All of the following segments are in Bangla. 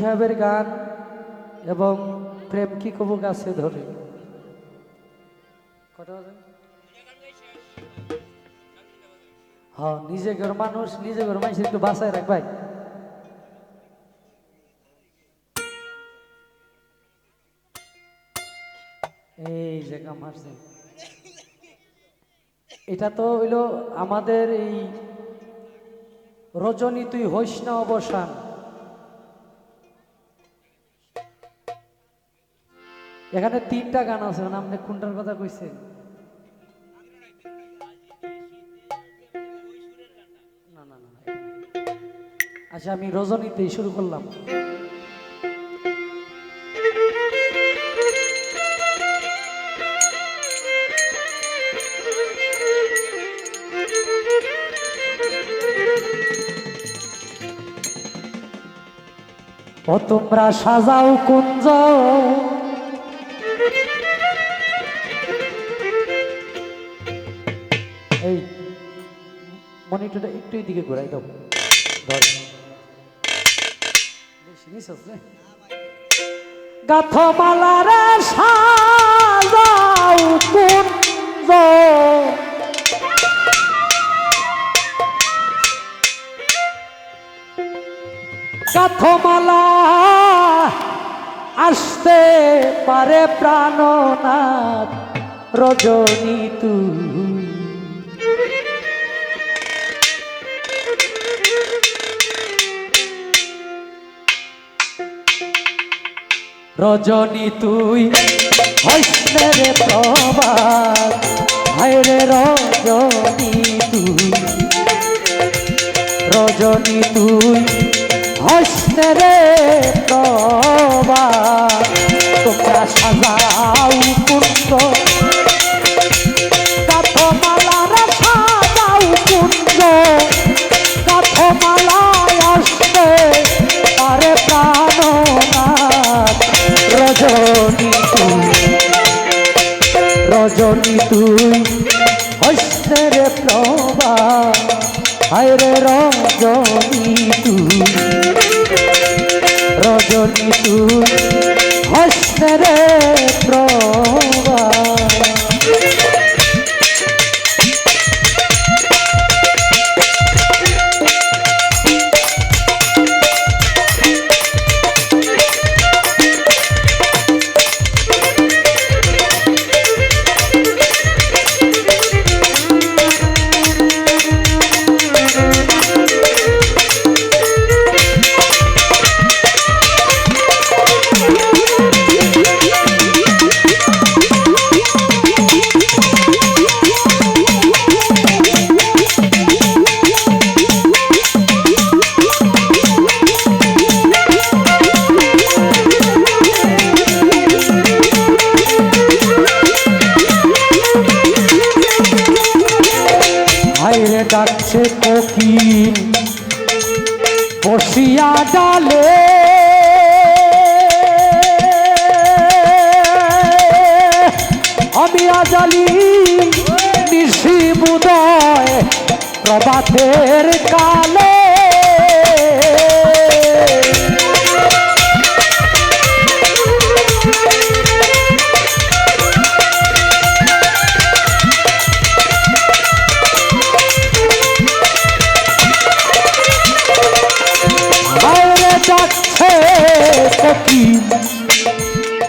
সাহেবের গান এবং প্রেম কি কবু গাছে ধরে? হ্যাঁ নিজে ঘর মানুষ, নিজে ঘর মানুষ, একটু বাসায় রাখ, ভাই। এই যে কাম এটা তো হইল আমাদের এই রজনী তুই না অবসান। এখানে তিনটা গান আছে মানে আপনি কোনটার কথা কইছেন আচ্ছা আমি রজনীতেই শুরু করলাম। ও তোমরা সাজাও কুঞ্জ। মনিটরটা একটু দিকে ঘুরাই দাও। ধর। গাথমালারে সাজাও আসতে পারে প্রাণনাথ রজনী তুই রজনী তুই হইসলে রে প্রবাদ হায় রে রজনী তুই রজনী তুই হসনে রে প্রবাদ তোমরা সাজাও কুণ্ড আমি আজালি নিশি বুদয় প্রভাতের কালে।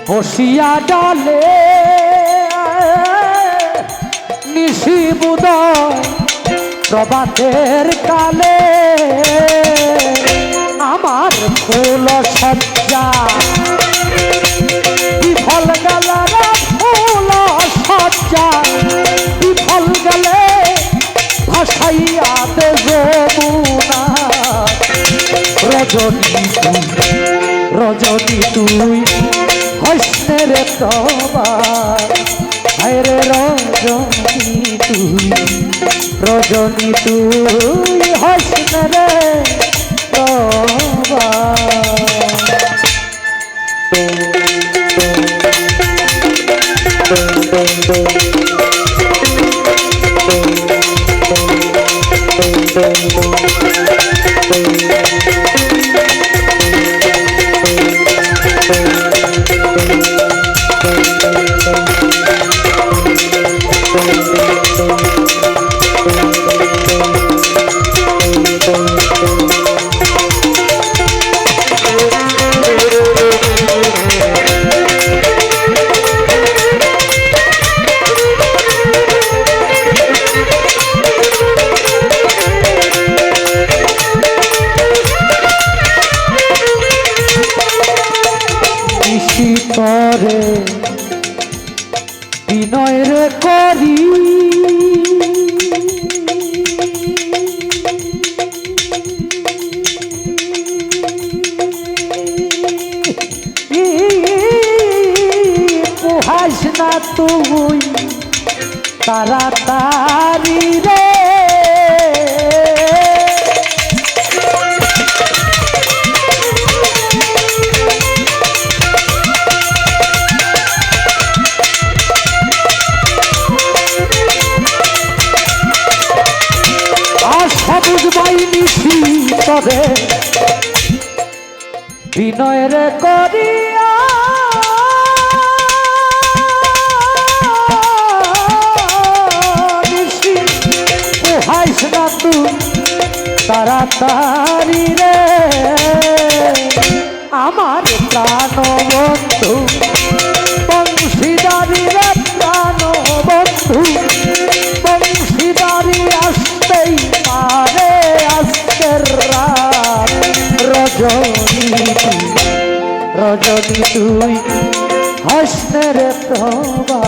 বসিয়া ডালে। নিশি বুদয় প্রভাতের কালে। আমার ফুল সজ্জা। বিফল গেল ফুল সজ্জা। বিফল গেলে ভাসাইয়া দে যমুনা রজনী তুই রজনী তুই হসনে রে প্রবাদ হায় রে রজনী তুই রজনী তুই হসন রে প্রবাদ পোহাস না তুই তাড়াতাড়ি রে। বিনয়ের করিয়া নিশি তাড়াতাড়ি রে। আমার প্রাণ বন্ধু বংশীদারি রে প্রাণ বন্ধু বংশীদারি আসতেই পারে আজকের রাত। রজনী রজনী তুই হাসনের প্রভা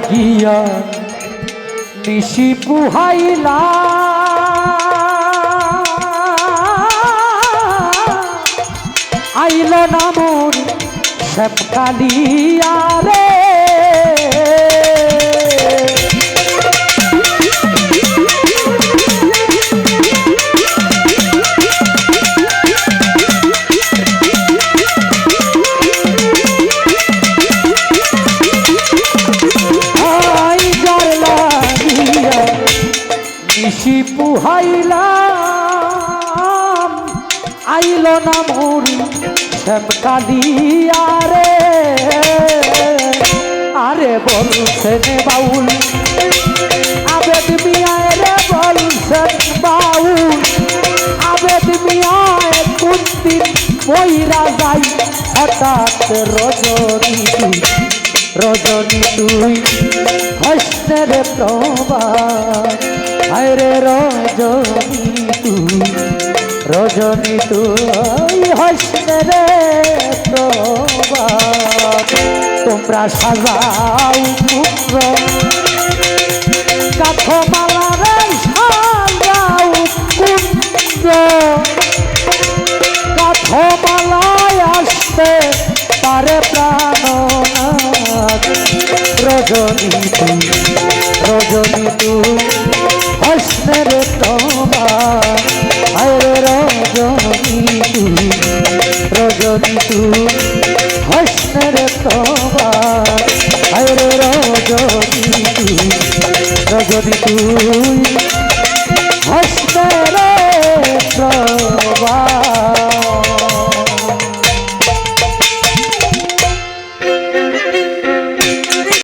লাগিয়া নিশি পুহাইলা। আইল না শ্যামকালিয়া রে না মরি শ্যামকালিয়া রে। আরে বলছেন বাউল, আবেদ মিয়ায় রে বলছেন বাউল। আবেদ মিয়ায় কুন্তির বইরা যাই হঠাৎ রজনী রজনী তুই হসতে রে প্রভা হায় রজনী। রজনী তুই হসতে রে প্রভা তোমরা সাজাও পুত্র। কাঠমালা রে সাজাও কুঞ্জ কাঠমালায় আসতে পারে প্রাণনাথ রজনী তুই রজনী তুই হসনের তুই তুই